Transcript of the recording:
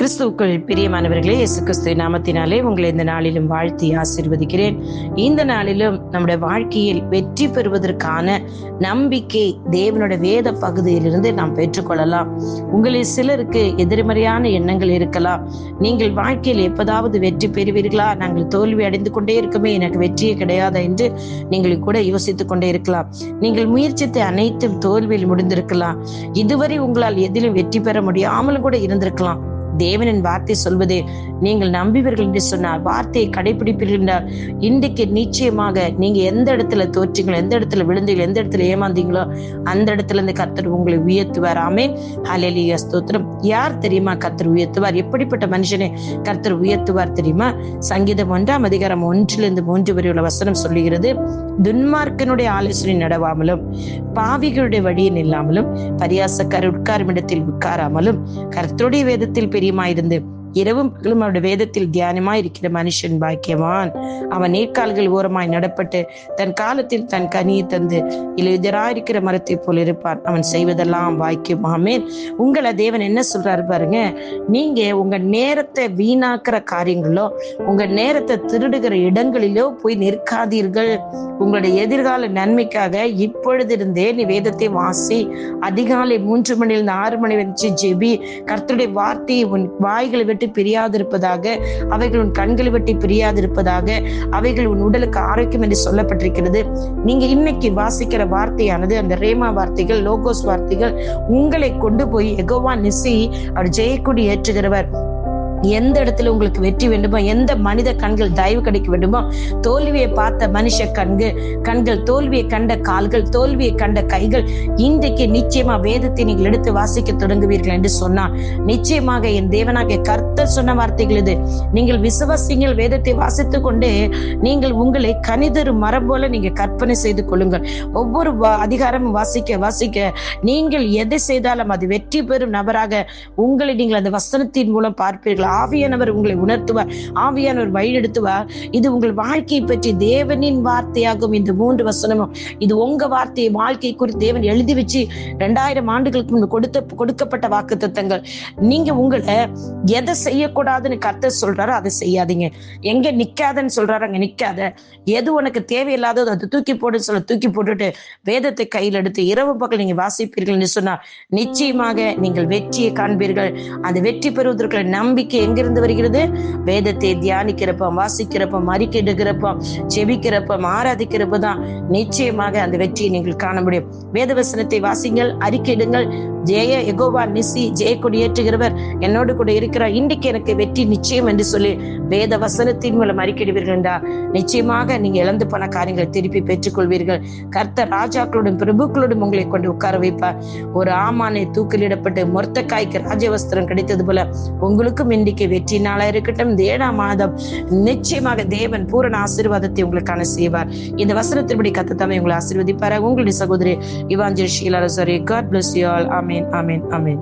கிறிஸ்துவுக்குள் பிரியமானவர்களே இயேசு கிறிஸ்து நாமத்தினாலே உங்களை இந்த நாளிலும் வாழ்த்தி ஆசீர்வதிக்கிறேன். இந்த நாளிலும் நம்முடைய வாழ்க்கையில் வெற்றி பெறுவதற்கான நம்பிக்கை தேவனுடைய வேத பகுதியிலிருந்து நாம் பெற்றுக்கொள்ளலாம். உங்களில் சிலருக்கு எதிர்மறையான எண்ணங்கள் இருக்கலாம். நீங்கள் வாழ்க்கையில் எப்போதாவது வெற்றி பெறுவீர்களா? நாங்கள் தோல்வி அடைந்து கொண்டே இருக்குமே எனக்கு வெற்றியே கிடையாதா என்று நீங்கள் கூட யோசித்துக் கொண்டே இருக்கலாம். நீங்கள் முயற்சித்த அனைத்தும் தோல்வியில் முடிந்திருக்கலாம். இதுவரை உங்களால் எதிலும் வெற்றி பெற முடியாமலும் கூட இருந்திருக்கலாம். தேவனின் வார்த்தை சொல்வதே நீங்கள் நம்புவீர்கள் என்று சொன்னார். வார்த்தையை கடைபிடிப்பீர்கள் என்றால் இன்றைக்கு நிச்சயமாக நீங்க எந்த இடத்துல தோற்றீங்களோ எந்த இடத்துல விழுந்தீங்களோ எந்த இடத்துல ஏமாந்தீங்களோ அந்த இடத்துல இருந்து கத்தர் உங்களை உயர்த்துவார். ஆமே ஹalleluya. ஸ்தோத்திரம். யார் தெரியுமா கர்த்தர் உயர்த்துவார்? எப்படிப்பட்ட மனுஷனை கர்த்தர் உயர்த்துவார் தெரியுமா? சங்கீதம் ஒன்றாம் அதிகாரம் ஒன்றிலிருந்து மூன்று வரை உள்ள வசனம் சொல்லுகிறது துன்மார்க்கனுடைய ஆலோசனை நடவாமலும் பாவிகளுடைய வழியில் இல்லாமலும் பரியாசக்கார உட்காரும் இடத்தில் உட்காராமலும் கர்த்தருடைய வேதத்தில் பெரியமாயிருந்து இரவும் பகலும் அவருடைய வேதத்தில் தியானமாய் இருக்கிற மனுஷன் பாக்கியவான். அவன் நீர்க்கால்கள் ஓரமாய் நடப்பட்டு தன் காலத்தில் தன் கனியை தந்து இருக்கிற மரத்தை போல் இருப்பான். அவன் செய்வதெல்லாம் வாய்க்கும் ஆமேன். உங்களை தேவன் என்ன சொல்றாரு பாருங்க. நீங்க உங்க நேரத்தை வீணாக்குற காரியங்களோ உங்க நேரத்தை திருடுகிற இடங்களிலோ போய் நிற்காதீர்கள். உங்களுடைய எதிர்கால நன்மைக்காக இப்பொழுது இருந்தே நீ வேதத்தை வாசி. அதிகாலை மூன்று மணிலிருந்து ஆறு மணி வச்சு ஜெபி. கர்த்தருடைய வார்த்தையை உன் வாய்களை விட்டு பிரியாதிருப்பதாக அவைகள் உன் கண்களை விட்டு பிரியாதிருப்பதாக அவைகள் உன் உடலுக்கு ஆரோக்கியம் என்று சொல்லப்பட்டிருக்கிறது. நீங்க இன்னைக்கு வாசிக்கிற வார்த்தையானது அந்த ரேமா வார்த்தைகள் லோகோஸ் வார்த்தைகள் உங்களை கொண்டு போய் எகோவா நிசி அவர் ஜெயக்குடி ஏற்றுகிறவர். எந்த இடத்துல உங்களுக்கு வெற்றி வேண்டுமோ எந்த மனித கண்கள் தயவு கிடைக்க வேண்டுமோ தோல்வியை பார்த்த மனுஷ கண்கு கண்கள் தோல்வியை கண்ட கால்கள் தோல்வியை கண்ட கைகள் இன்றைக்கு நிச்சயமா வேதத்தை நீங்கள் எடுத்து வாசிக்க தொடங்குவீர்கள் என்று சொன்னான். நிச்சயமாக என் தேவனாக கர்த்தர் சொன்ன வார்த்தைகள் இது. நீங்கள் விசுவாசிங்கள் வேதத்தை வாசித்து கொண்டு நீங்கள் உங்களை கணிதரு மரம் போல நீங்க கற்பனை செய்து கொள்ளுங்கள். ஒவ்வொரு அதிகாரமும் வாசிக்க வாசிக்க நீங்கள் எதை செய்தாலும் அது வெற்றி பெறும் நபராக உங்களை நீங்கள் அந்த வசனத்தின் மூலம் பார்ப்பீர்கள். ஆவியானவர் உங்களை உணர்த்துவார் ஆவியானவர் வழிநடத்துவார். இது உங்கள் வாழ்க்கையை பற்றி தேவனின் வார்த்தையாகும் இந்த மூன்று வசனமும் இது உங்க வார்த்தையை வாழ்க்கை குறித்து தேவன் எழுதி வச்சு ரெண்டாயிரம் ஆண்டுகளுக்கு முன்பு கொடுத்த கொடுக்கப்பட்ட வாக்கு தத்தங்கள் நீங்க உங்களை எதை செய்யக்கூடாதுன்னு கர்த்தர் சொல்றாரோ அதை செய்யாதீங்க. எங்க நிக்காதன்னு சொல்றாரு அங்க நிக்காத. எது உனக்கு தேவையில்லாததோ அதை தூக்கி போடுன்னு சொல்ல தூக்கி போட்டுட்டு வேதத்தை கையில் எடுத்து இரவு பகல் நீங்க வாசிப்பீர்கள் சொன்னா நிச்சயமாக நீங்கள் வெற்றியை காண்பீர்கள். அந்த வெற்றி பெறுவதற்கு நம்பிக்கை எங்கிருந்து வருகிறது? வேதத்தை தியானிக்கிறப்ப வாசிக்கிறப்ப அறிக்கையிடுகிறப்ப செபிக்கிறப்ப ஆராதிக்கிறப்ப தான் நிச்சயமாக அந்த வெற்றியை நீங்கள் காண முடியும். வேத வசனத்தை வாசிங்கள் அறிக்கையிடுங்கள். ஜெய எகோவா நிசி ஜெய கொடியேற்றுகிறவர் என்னோடு கூட இருக்கிறார். இன்றைக்கு எனக்கு வெற்றி நிச்சயம் என்று சொல்லி வேத வசனத்தின் மூலம் அறிக்கையிடுவீர்கள் என்றால் நிச்சயமாக நீங்க இழந்து போன காரியங்கள் திருப்பி பெற்றுக்கொள்வீர்கள். கர்த்த ராஜாக்களுடன் பிரபுக்களுடன் உங்களை கொண்டு உட்கார வைப்பார். ஒரு ஆமானை தூக்கிலிடப்பட்டு மொர்த்தக்காய்க்கு ராஜவஸ்திரம் கிடைத்தது போல உங்களுக்கும் இன்றைக்கு வெற்றி நாளா இருக்கட்டும் இந்த ஏழாம் மாதம். நிச்சயமாக தேவன் பூரண ஆசீர்வாதத்தை உங்களுக்கான செய்வார். இந்த வசனத்தின்படி கத்தத்தாமே உங்களை ஆசீர்வதிப்பார் உங்களுடைய சகோதரி evangel Sheela sorry God bless you all ஆமீன் ஆமீன் ஆமீன்